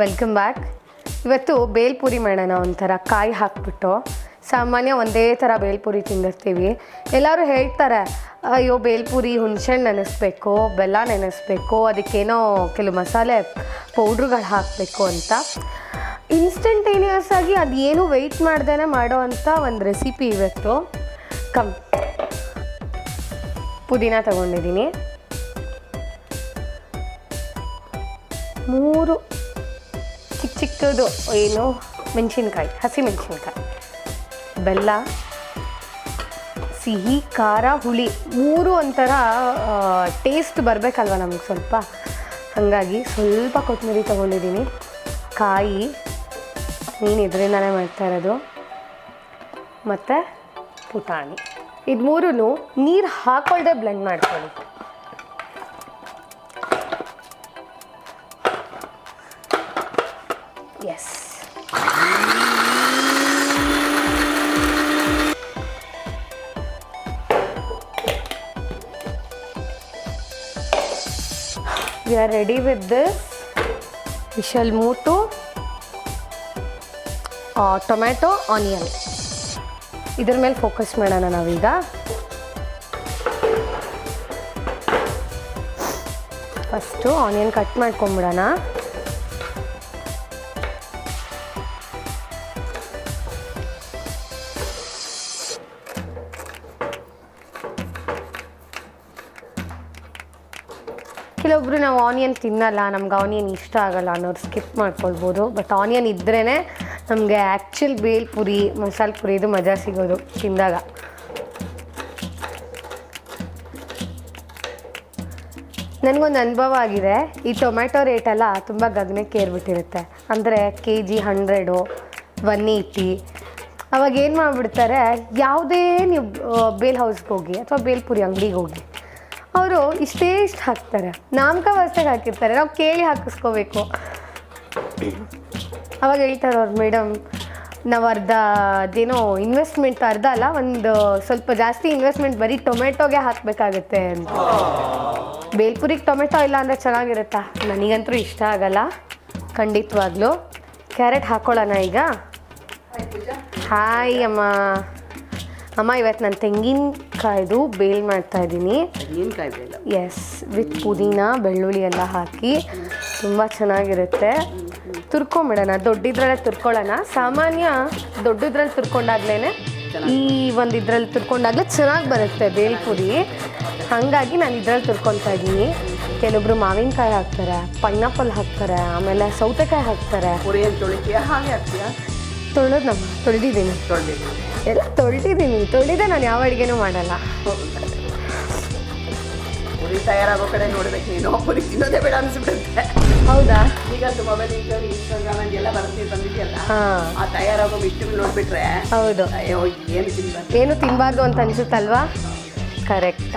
Welcome back ಇವತ್ತು ಬೇಲ್ಪುರಿ ಮಾಡೋಣ ಒಂಥರ ಕಾಯಿ ಹಾಕ್ಬಿಟ್ಟು ಸಾಮಾನ್ಯ ಒಂದೇ ಥರ ಬೇಲ್ಪುರಿ ತಿಂದಿರ್ತೀವಿ. ಎಲ್ಲರೂ ಹೇಳ್ತಾರೆ, ಅಯ್ಯೋ, ಬೇಲ್ಪುರಿ ಹುಣಸೆಹಣ್ಣು ನೆನೆಸ್ಬೇಕು, ಬೆಲ್ಲ ನೆನೆಸ್ಬೇಕು, ಅದಕ್ಕೇನೋ ಕೆಲವು ಮಸಾಲೆ ಪೌಡ್ರುಗಳು ಹಾಕಬೇಕು ಅಂತ. ಇನ್ಸ್ಟಂಟೇನಿಯಸ್ ಆಗಿ ಅದೇನು ವೆಯ್ಟ್ ಮಾಡ್ದೇ ಮಾಡೋ ಅಂಥ ಒಂದು ರೆಸಿಪಿ ಇವತ್ತು. ಕಮ್ ಪುದೀನ ತಗೊಂಡಿದ್ದೀನಿ. ಮೂರು ಚಿಕ್ಕದು, ಏನು, ಮೆಣಸಿನ್ಕಾಯಿ, ಹಸಿ ಮೆಣಸಿನ್ಕಾಯಿ, ಬೆಲ್ಲ, ಸಿಹಿ, ಖಾರ, ಹುಳಿ, ಮೂರು ಒಂಥರ ಟೇಸ್ಟ್ ಬರಬೇಕಲ್ವ ನಮಗೆ ಸ್ವಲ್ಪ? ಹಾಗಾಗಿ ಸ್ವಲ್ಪ ಕೊತ್ತಂಬರಿ ತೊಗೊಂಡಿದ್ದೀನಿ. ಕಾಯಿ, ನೀನು ಇದರಿಂದನೇ ಮಾಡ್ತಾ ಇರೋದು. ಮತ್ತು ಪುಟಾಣಿ. ಇದು ಮೂರೂ ನೀರು ಹಾಕೊಳ್ದೆ ಬ್ಲೆಂಡ್ ಮಾಡ್ಕೊಳ್ಳಿ. We are ready with this. We shall move to uh, tomato onion ಇದ್ರ ಮೇಲೆ ಫೋಕಸ್ ಮಾಡೋಣ ನಾವೀಗ. ಫಸ್ಟು ಆನಿಯನ್ ಕಟ್ ಮಾಡ್ಕೊಂಬಿಡೋಣ. ಕೆಲವೊಬ್ರು ನಾವು ಆನಿಯನ್ ತಿನ್ನಲ್ಲ, ನಮ್ಗೆ ಆನಿಯನ್ ಇಷ್ಟ ಆಗಲ್ಲ ಅನ್ನೋರು ಸ್ಕಿಪ್ ಮಾಡ್ಕೊಳ್ಬೋದು. ಬಟ್ ಆನಿಯನ್ ಇದ್ರೇ ನಮಗೆ ಆ್ಯಕ್ಚುಲ್ ಬೇಲ್ಪುರಿ ಮಸಾಲೆ ಪುರಿ ಇದು ಮಜಾ ಸಿಗೋದು ತಿಂದಾಗ. ನನಗೊಂದು ಅನುಭವ ಆಗಿದೆ. ಈ ಟೊಮ್ಯಾಟೊ ರೇಟೆಲ್ಲ ತುಂಬ ಗಗನಕ್ಕೆ ಏರ್ಬಿಟ್ಟಿರುತ್ತೆ. ಅಂದರೆ K G hundred one eighty ಅವಾಗ ಏನು ಮಾಡಿಬಿಡ್ತಾರೆ, ಯಾವುದೇ ನೀವು ಬೇಲ್ ಹೌಸ್ಗೆ ಹೋಗಿ, ಅಥವಾ ಬೇಲ್ಪುರಿ ಅಂಗಡಿಗೆ ಹೋಗಿ ಅವರು ಇಷ್ಟೇ ಇಷ್ಟು ಹಾಕ್ತಾರೆ. ನಾಮಕ ವರ್ಷಕ್ಕೆ ಹಾಕಿರ್ತಾರೆ. ನಾವು ಕೇಳಿ ಹಾಕಿಸ್ಕೋಬೇಕು. ಅವಾಗ ಹೇಳ್ತಾರೆ ಅವ್ರು ಮೇಡಮ್, ನಾವು ಅರ್ಧ ಅದೇನೋ ಇನ್ವೆಸ್ಟ್ಮೆಂಟ್ ಅರ್ಧ ಅಲ್ಲ, ಒಂದು ಸ್ವಲ್ಪ ಜಾಸ್ತಿ ಇನ್ವೆಸ್ಟ್ಮೆಂಟ್ ಬರೀ ಟೊಮೆಟೊಗೆ ಹಾಕಬೇಕಾಗುತ್ತೆ ಅಂತ. ಬೇಲ್ಪುರಿಗೆ ಟೊಮೆಟೊ ಇಲ್ಲ ಅಂದರೆ ಚೆನ್ನಾಗಿರುತ್ತಾ? ನನಗಂತೂ ಇಷ್ಟ ಆಗಲ್ಲ. ಖಂಡಿತವಾಗ್ಲೂ. ಕ್ಯಾರೆಟ್ ಹಾಕ್ಕೊಳ್ಳೋಣ ಈಗ. ಹಾಯ್ ಅಮ್ಮ. ಅಮ್ಮ ಇವತ್ತು ನಾನು ತೆಂಗಿನಕಾಯ್ದು ಬೇಲ್ ಮಾಡ್ತಾ ಇದ್ದೀನಿ. ತೆಂಗಿನಕಾಯಿ ಬೇಲ್? ಎಸ್ ವಿತ್ ಪುದೀನ ಬೆಳ್ಳುಳ್ಳಿ ಎಲ್ಲ ಹಾಕಿ ತುಂಬ ಚೆನ್ನಾಗಿರುತ್ತೆ. ತುರ್ಕೊಂಬಿಡೋಣ ದೊಡ್ಡಿದ್ರಲ್ಲೇ ತುರ್ಕೊಳ್ಳೋಣ. ಸಾಮಾನ್ಯ ದೊಡ್ಡದ್ರಲ್ಲಿ ತುರ್ಕೊಂಡಾಗ್ಲೇ ಈ ಒಂದು ಇದ್ರಲ್ಲಿ ತುರ್ಕೊಂಡಾಗಲೇ ಚೆನ್ನಾಗಿ ಬರುತ್ತೆ ಬೇಲ್ ಪುರಿ ಹಾಗಾಗಿ ನಾನು ಇದ್ರಲ್ಲಿ ತುರ್ಕೊತಾ ಇದ್ದೀನಿ. ಕೆಲವೊಬ್ರು ಮಾವಿನಕಾಯಿ ಹಾಕ್ತಾರೆ ಪೈನಾಪಲ್ ಹಾಕ್ತಾರೆ ಆಮೇಲೆ ಸೌತೆಕಾಯಿ ಹಾಕ್ತಾರೆ. ಹಾಗೆ ಹಾಕ್ತೀಯ? ತೊಳೆದು ನಮ್ಮ ತೊಳೆದಿದ್ದೀನಿ. ಎಲ್ಲ ತೊಳೆದಿದ್ದೀನಿ ತೊಳಿದೆ ನಾನು ಯಾವ ಅಡುಗೆನೂ ಮಾಡಲ್ಲ. ಪುರಿ ತಯಾರಾಗೋ ಕಡೆ ನೋಡ್ಬೇಕು ನೀನು ಪುರಿ ತಿನ್ನೋದೇ ಬೇಡ ಅನ್ಸ್ಬಿಡುತ್ತೆ. ಹೌದಾ? ಈಗ ಮೊಬೈಲ್ ಇನ್ಸ್ಟಾಗ್ರಾಮ್ ಎಲ್ಲ ಬರ್ತೀವಿ ಬಂದಿದೆಯಲ್ಲ? ಆ ತಯಾರಾಗೋ ಇಷ್ಟು ನೋಡ್ಬಿಟ್ರೆ ಹೌದು. ಅಯ್ಯೋ ಏನು ತಿನ್ಬಾರ್ದು ಏನು ತಿನ್ನಬಾರ್ದು ಅಂತ ಅನ್ಸುತ್ತಲ್ವಾ? ಕರೆಕ್ಟ್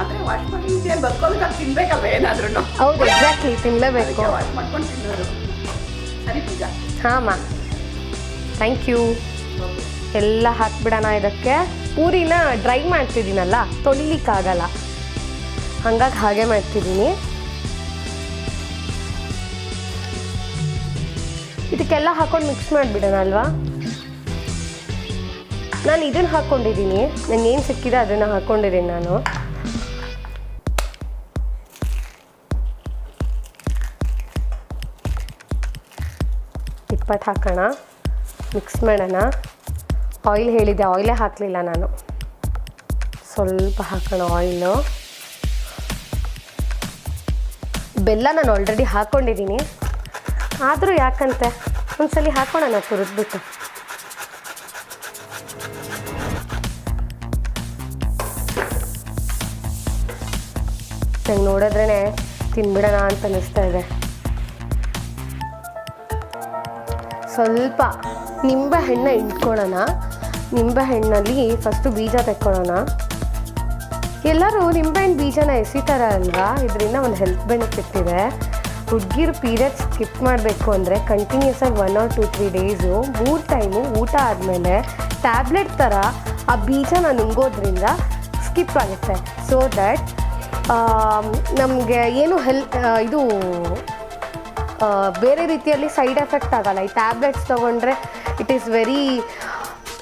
ಆದರೆ ವಾಶ್ ಮಾಡಿ ಬರ್ಕೋಬೇಕಾದ್ರೆ ತಿನ್ಬೇಕಲ್ವ ಏನಾದ್ರೂ ಹೌದು ಎಕ್ಸಾಕ್ಟ್ಲಿ ತಿನ್ನಲೇಬೇಕು ವಾಶ್ ಮಾಡ್ಕೊಂಡು ತಿನ್ನೋದು. ಸರಿ ಪೂಜಾ. ಹಾಂ ಮಾ. ಥ್ಯಾಂಕ್ ಯು ಎಲ್ಲ ಹಾಕ್ಬಿಡೋಣ ಇದಕ್ಕೆ. ಪೂರಿನ ಡ್ರೈ ಮಾಡ್ತಿದ್ದೀನಲ್ಲ, ತೊಳಿಲಿಕ್ಕಾಗಲ್ಲ. ಹಂಗಾಗಿ ಹಾಗೆ ಮಾಡ್ತಿದ್ದೀನಿ. ಇದಕ್ಕೆಲ್ಲ ಹಾಕೊಂಡು ಮಿಕ್ಸ್ ಮಾಡಿಬಿಡೋಣ ಅಲ್ವಾ ನಾನು ಇದನ್ನು ಹಾಕ್ಕೊಂಡಿದ್ದೀನಿ ನನಗೆ ಏನು ಸಿಕ್ಕಿದೆ ಅದನ್ನು ಹಾಕ್ಕೊಂಡಿದ್ದೀನಿ ನಾನು. ಇಪ್ಪತ್ತು ಹಾಕೋಣ. ಮಿಕ್ಸ್ ಮಾಡೋಣ. ಆಯಿಲ್ ಹೇಳಿದ್ದೆ, ಆಯಿಲೇ ಹಾಕಲಿಲ್ಲ ನಾನು. ಸ್ವಲ್ಪ ಹಾಕೋಣ ಆಯಿಲು. ಬೆಲ್ಲ ನಾನು ಆಲ್ರೆಡಿ ಹಾಕ್ಕೊಂಡಿದ್ದೀನಿ ಆದರೂ ಯಾಕಂತೆ? ಒಂದ್ಸಲಿ ಹಾಕೋಣ ತುರಿದ್ಬಿಟ್ಟು. ನಂಗೆ ನೋಡಿದ್ರೇ ತಿನ್ಬಿಡೋಣ ಅಂತ ಅನ್ನಿಸ್ತಾ ಇದೆ. ಸ್ವಲ್ಪ ನಿಂಬೆ ಹಣ್ಣು ಇಟ್ಕೊಳ್ಳೋಣ. ನಿಂಬೆ ಹಣ್ಣಲ್ಲಿ ಫಸ್ಟು ಬೀಜ ತೆಕ್ಕೊಳ್ಳೋಣ. ಎಲ್ಲರೂ ನಿಂಬೆಹಣ್ಣು ಬೀಜನ ಎಸಿತಾರೆ ಅಲ್ವಾ? ಇದರಿಂದ ಒಂದು ಹೆಲ್ತ್ ಬೆನಿಫಿಟ್ ಇದೆ. ಹುಡುಗಿರು ಪೀರಿಯಡ್ ಸ್ಕಿಪ್ ಮಾಡಬೇಕು ಅಂದರೆ ಕಂಟಿನ್ಯೂಸ್ ಆಗಿ one or two three days ಮೂರು ಟೈಮು ಊಟ ಆದಮೇಲೆ ಟ್ಯಾಬ್ಲೆಟ್ ಥರ ಆ ಬೀಜನ ನುಂಗೋದ್ರಿಂದ ಸ್ಕಿಪ್ ಆಗುತ್ತೆ. ಸೊ ದ್ಯಾಟ್ ನಮಗೆ ಏನು ಹೆಲ್ ಇದು ಬೇರೆ ರೀತಿಯಲ್ಲಿ ಸೈಡ್ ಎಫೆಕ್ಟ್ ಆಗಲ್ಲ. ಈ ಟ್ಯಾಬ್ಲೆಟ್ಸ್ ತೊಗೊಂಡ್ರೆ it is very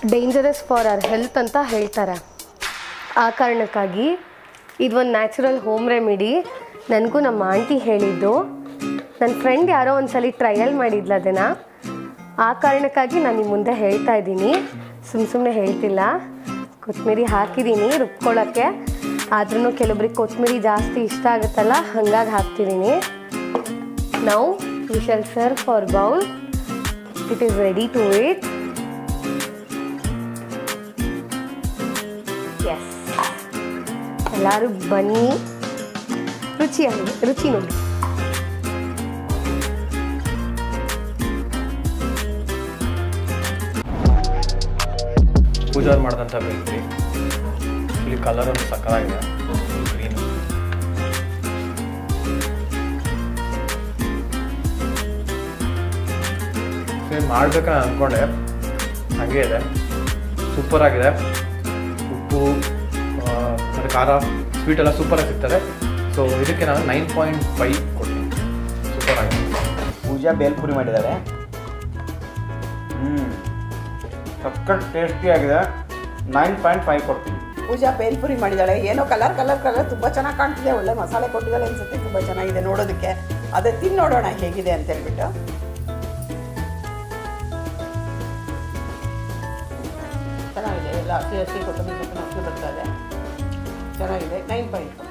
dangerous for our health ಅಂತ ಹೇಳ್ತಾರೆ. ಆ ಕಾರಣಕ್ಕಾಗಿ ಇದೊಂದು ನ್ಯಾಚುರಲ್ ಹೋಮ್ ರೆಮಿಡಿ ನನಗೂ ನಮ್ಮ ಆಂಟಿ ಹೇಳಿದ್ದು. ನನ್ನ ಫ್ರೆಂಡ್ ಯಾರೋ ಒಂದ್ಸಲಿ ಟ್ರಯಲ್ ಮಾಡಿದ್ಲ ಅದನ್ನು. ಆ ಕಾರಣಕ್ಕಾಗಿ ನಾನು ನಿಮ್ಮ ಮುಂದೆ ಹೇಳ್ತಾ ಇದ್ದೀನಿ. ಸುಮ್ಮ ಸುಮ್ಮನೆ ಹೇಳ್ತಿಲ್ಲ. ಕೊತ್ತಂಬರಿ ಹಾಕಿದ್ದೀನಿ ರುಬ್ಕೊಳ್ಳೋಕ್ಕೆ. ಆದ್ರೂ ಕೆಲವೊಬ್ರಿಗೆ ಕೊತ್ತಂಬರಿ ಜಾಸ್ತಿ ಇಷ್ಟ ಆಗುತ್ತಲ್ಲ, ಹಂಗಾಗಿ ಹಾಕ್ತಿದ್ದೀನಿ. ನಾವು we shall serve for bowl it is ready to it ಎಲ್ಲರೂ ಬನ್ನಿ. ರುಚಿಯಾಗಿದೆ ರುಚಿ ನೋಡಿ. ಪೂಜಾರ್ ಮಾಡಿದಂಥ ಬೇಕ್ರಿ ಇಲ್ಲಿ ಕಲರ್ ಒಂದು ಸಕ್ಕತ್ತಾಗಿದೆ. ಗ್ರೀನ್ ಅಂದ್ಕೊಂಡೆ ಹಾಗೆ ಇದೆ. ಸೂಪರ್ ಆಗಿದೆ. ಉಪ್ಪು. ಖಾರ ಸ್ವೀಟ್ ಎಲ್ಲ ಸೂಪರಾಗಿ ಸಿಗ್ತದೆ. ಸೊ ಇದಕ್ಕೆ ನಾನು ನೈನ್ ಪಾಯಿಂಟ್ ಫೈವ್ ಕೊಡ್ತೀನಿ. ಸೂಪರ್ ಆಗಿ. ಪೂಜಾ ಬೇಲ್ಪುರಿ ಮಾಡಿದ್ದಾರೆ. ಹ್ಞೂ ಸಕ್ಕತ್ ಟೇಸ್ಟಿಯಾಗಿದೆ ನೈನ್ ಪಾಯಿಂಟ್ ಫೈವ್ ಕೊಡ್ತೀನಿ. ಪೂಜಾ ಬೇಲ್ಪುರಿ ಮಾಡಿದ್ದಾಳೆ. ಏನೋ ಕಲರ್ ಕಲರ್ ಕಲರ್ ತುಂಬ ಚೆನ್ನಾಗಿ ಕಾಣ್ತಿದೆ. ಒಳ್ಳೆ ಮಸಾಲೆ ಕೊಟ್ಟಿದ್ದಾಳೆ ಅನ್ಸುತ್ತೆ. ತುಂಬ ಚೆನ್ನಾಗಿದೆ ನೋಡೋದಕ್ಕೆ. ಅದೇ ತಿನ್ ನೋಡೋಣ ಹೇಗಿದೆ ಅಂತ ಹೇಳ್ಬಿಟ್ಟು. ಚೆನ್ನಾಗಿದೆ. ಎಲ್ಲ ಹಸಿ ಹಸಿ ಕೊತ್ತಂಬರಿ ಸೊಪ್ಪಿನ ಹಸಿ ಬರ್ತಾ ಇದೆ. じゃないね。ラインパイン。